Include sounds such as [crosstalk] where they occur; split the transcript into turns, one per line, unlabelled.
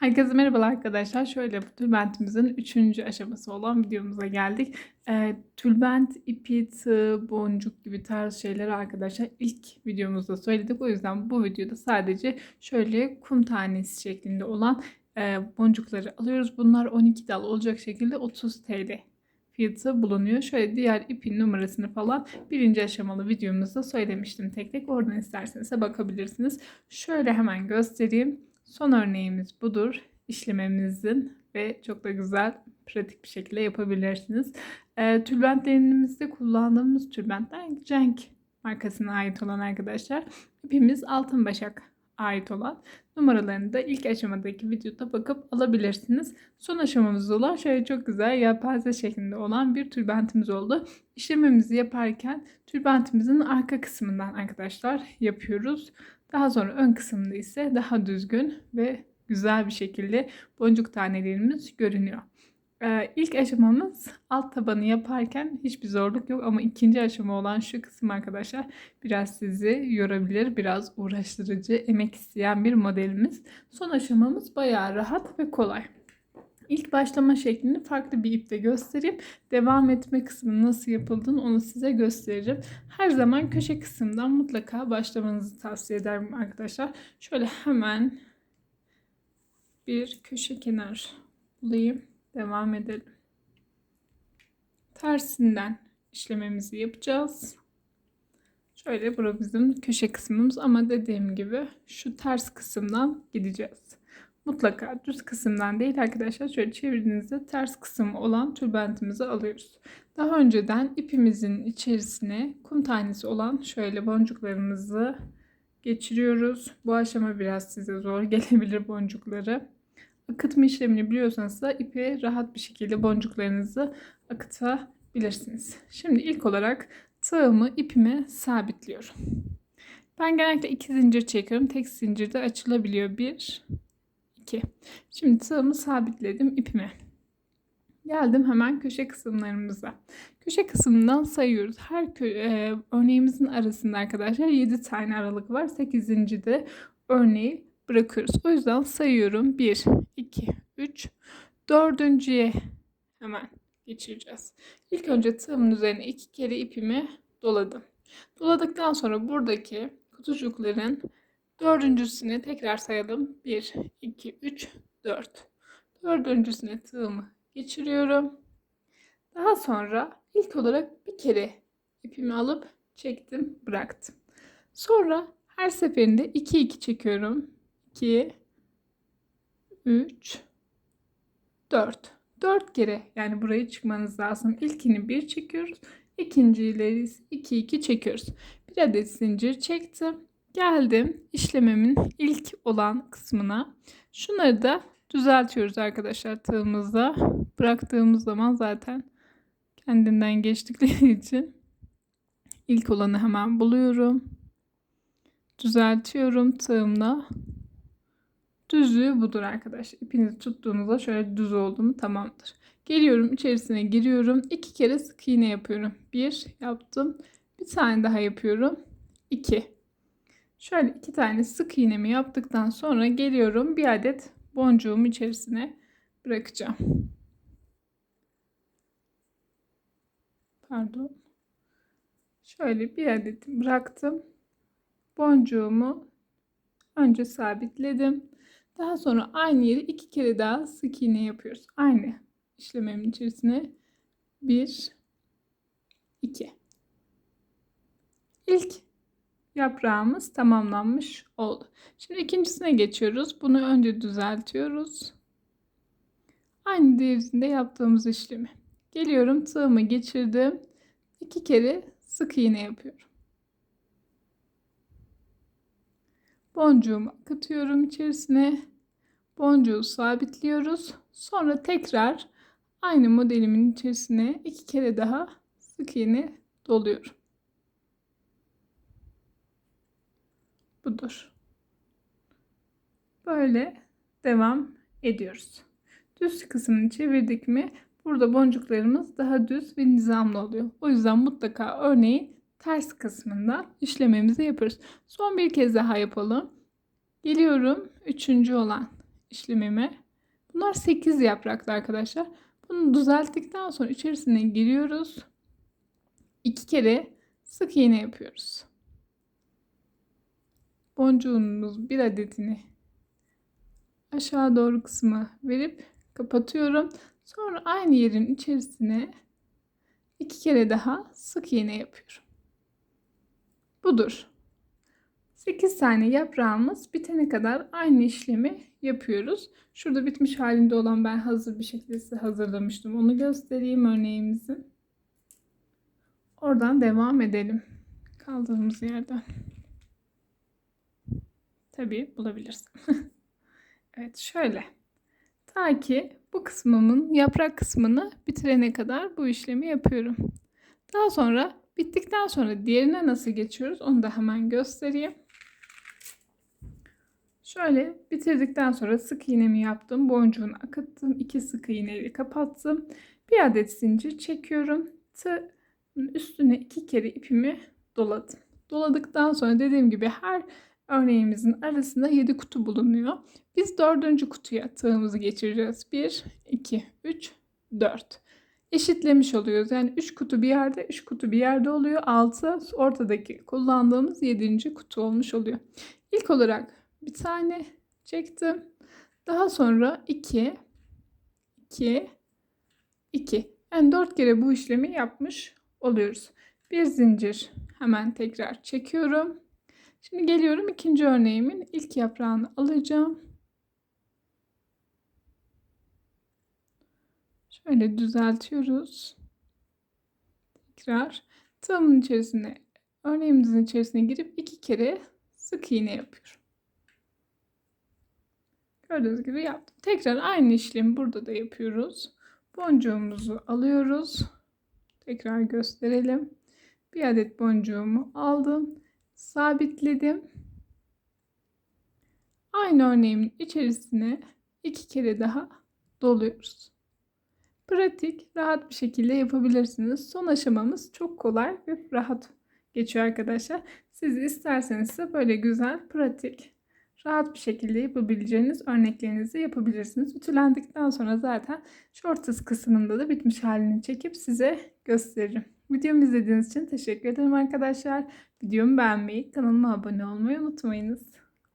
Herkese merhabalar arkadaşlar. Şöyle tülbentimizin üçüncü aşaması olan videomuza geldik. Ee, tülbent, ipi, tığ, boncuk gibi tarz şeyleri arkadaşlar ilk videomuzda söyledik. O yüzden bu videoda sadece şöyle kum tanesi şeklinde olan e, boncukları alıyoruz. Bunlar 12 dal olacak şekilde 30 TL fiyatı bulunuyor. Şöyle diğer ipin numarasını falan birinci aşamalı videomuzda söylemiştim tek tek. Oradan isterseniz de bakabilirsiniz. Şöyle hemen göstereyim. Son örneğimiz budur. İşlememizin ve çok da güzel, pratik bir şekilde yapabilirsiniz. E, tülbentlerimizde kullandığımız tülbentler Cenk markasına ait olan arkadaşlar. İpimiz altın başak ait olan numaralarını da ilk aşamadaki videoda bakıp alabilirsiniz. Son aşamamız olan şöyle çok güzel yelpaze şeklinde olan bir tülbentimiz oldu. İşlememizi yaparken tülbentimizin arka kısmından arkadaşlar yapıyoruz. Daha sonra ön kısımda ise daha düzgün ve güzel bir şekilde boncuk tanelerimiz görünüyor. Ee, ilk aşamamız alt tabanı yaparken hiçbir zorluk yok ama ikinci aşama olan şu kısım arkadaşlar biraz sizi yorabilir, biraz uğraştırıcı, emek isteyen bir modelimiz. Son aşamamız bayağı rahat ve kolay. İlk başlama şeklini farklı bir iple göstereyim. Devam etme kısmı nasıl yapıldığını onu size göstereceğim. Her zaman köşe kısımdan mutlaka başlamanızı tavsiye ederim arkadaşlar. Şöyle hemen bir köşe kenar bulayım. Devam edelim. Tersinden işlememizi yapacağız. Şöyle bura bizim köşe kısmımız ama dediğim gibi şu ters kısımdan gideceğiz. Mutlaka düz kısımdan değil arkadaşlar. Şöyle çevirdiğinizde ters kısım olan tülbentimizi alıyoruz. Daha önceden ipimizin içerisine kum tanesi olan şöyle boncuklarımızı geçiriyoruz. Bu aşama biraz size zor [laughs] gelebilir boncukları. Akıtma işlemini biliyorsanız da ipi rahat bir şekilde boncuklarınızı akıtabilirsiniz. Şimdi ilk olarak tığımı ipime sabitliyorum. Ben genellikle iki zincir çekiyorum. Tek zincirde açılabiliyor. Bir, 2. Şimdi tığımı sabitledim ipime. Geldim hemen köşe kısımlarımıza. Köşe kısmından sayıyoruz. Her e, örneğimizin arasında arkadaşlar 7 tane aralık var. 8. de örneği bırakıyoruz. O yüzden sayıyorum. 1, 2, 3, dördüncüye hemen geçireceğiz. İlk önce tığımın üzerine iki kere ipimi doladım. Doladıktan sonra buradaki kutucukların Dördüncüsüne tekrar sayalım. 1, 2, 3, 4. Dördüncüsüne tığımı geçiriyorum. Daha sonra ilk olarak bir kere ipimi alıp çektim, bıraktım. Sonra her seferinde 2 2 çekiyorum. 2 3 4. 4 kere yani burayı çıkmanız lazım. İlkini 1 çekiyoruz. İkincileri 2 2 çekiyoruz. Bir adet zincir çektim. Geldim işlememin ilk olan kısmına. Şunları da düzeltiyoruz arkadaşlar tığımızda. Bıraktığımız zaman zaten kendinden geçtikleri [laughs] için ilk olanı hemen buluyorum. Düzeltiyorum tığımla. Düzlüğü budur arkadaşlar. İpinizi tuttuğunuzda şöyle düz oldu mu tamamdır. Geliyorum içerisine giriyorum. iki kere sık iğne yapıyorum. Bir yaptım. Bir tane daha yapıyorum. İki. Şöyle iki tane sık iğnemi yaptıktan sonra geliyorum bir adet boncuğumu içerisine bırakacağım. Pardon. Şöyle bir adet bıraktım. Boncuğumu önce sabitledim. Daha sonra aynı yeri iki kere daha sık iğne yapıyoruz. Aynı işlememin içerisine bir, iki. İlk yaprağımız tamamlanmış oldu. Şimdi ikincisine geçiyoruz. Bunu önce düzeltiyoruz. Aynı diğerinde yaptığımız işlemi. Geliyorum tığımı geçirdim. İki kere sık iğne yapıyorum. Boncuğumu akıtıyorum içerisine. Boncuğu sabitliyoruz. Sonra tekrar aynı modelimin içerisine iki kere daha sık iğne doluyorum. Budur. Böyle devam ediyoruz. Düz kısmını çevirdik mi burada boncuklarımız daha düz ve nizamlı oluyor. O yüzden mutlaka örneği ters kısmında işlememizi yapıyoruz. Son bir kez daha yapalım. Geliyorum üçüncü olan işlemime. Bunlar 8 yapraklı arkadaşlar. Bunu düzelttikten sonra içerisine giriyoruz. İki kere sık iğne yapıyoruz. Boncuğumuz bir adetini aşağı doğru kısmı verip kapatıyorum. Sonra aynı yerin içerisine iki kere daha sık iğne yapıyorum. Budur. 8 tane yaprağımız bitene kadar aynı işlemi yapıyoruz. Şurada bitmiş halinde olan ben hazır bir şekilde size hazırlamıştım. Onu göstereyim örneğimizi. Oradan devam edelim. Kaldığımız yerden. Tabii bulabilirsin. [laughs] evet şöyle. Ta ki bu kısmımın yaprak kısmını bitirene kadar bu işlemi yapıyorum. Daha sonra bittikten sonra diğerine nasıl geçiyoruz onu da hemen göstereyim. Şöyle bitirdikten sonra sık iğnemi yaptım. Boncuğunu akıttım. iki sık iğneyle kapattım. Bir adet zincir çekiyorum. Tığ üstüne iki kere ipimi doladım. Doladıktan sonra dediğim gibi her örneğimizin arasında 7 kutu bulunuyor. Biz dördüncü kutuya tığımızı geçireceğiz. 1, 2, 3, 4. Eşitlemiş oluyoruz. Yani 3 kutu bir yerde, 3 kutu bir yerde oluyor. 6 ortadaki kullandığımız 7. kutu olmuş oluyor. İlk olarak bir tane çektim. Daha sonra 2, 2, 2. Yani 4 kere bu işlemi yapmış oluyoruz. Bir zincir hemen tekrar çekiyorum. Şimdi geliyorum ikinci örneğimin ilk yaprağını alacağım. Şöyle düzeltiyoruz. Tekrar tığımın içerisine örneğimizin içerisine girip iki kere sık iğne yapıyorum. Gördüğünüz gibi yaptım. Tekrar aynı işlemi burada da yapıyoruz. Boncuğumuzu alıyoruz. Tekrar gösterelim. Bir adet boncuğumu aldım. Sabitledim. Aynı örneğimin içerisine iki kere daha doluyoruz. Pratik, rahat bir şekilde yapabilirsiniz. Son aşamamız çok kolay ve rahat geçiyor arkadaşlar. Siz isterseniz de böyle güzel, pratik, rahat bir şekilde yapabileceğiniz örneklerinizi yapabilirsiniz. Ütülendikten sonra zaten shorts kısmında da bitmiş halini çekip size gösteririm. Videomu izlediğiniz için teşekkür ederim arkadaşlar. Videomu beğenmeyi, kanalıma abone olmayı unutmayınız.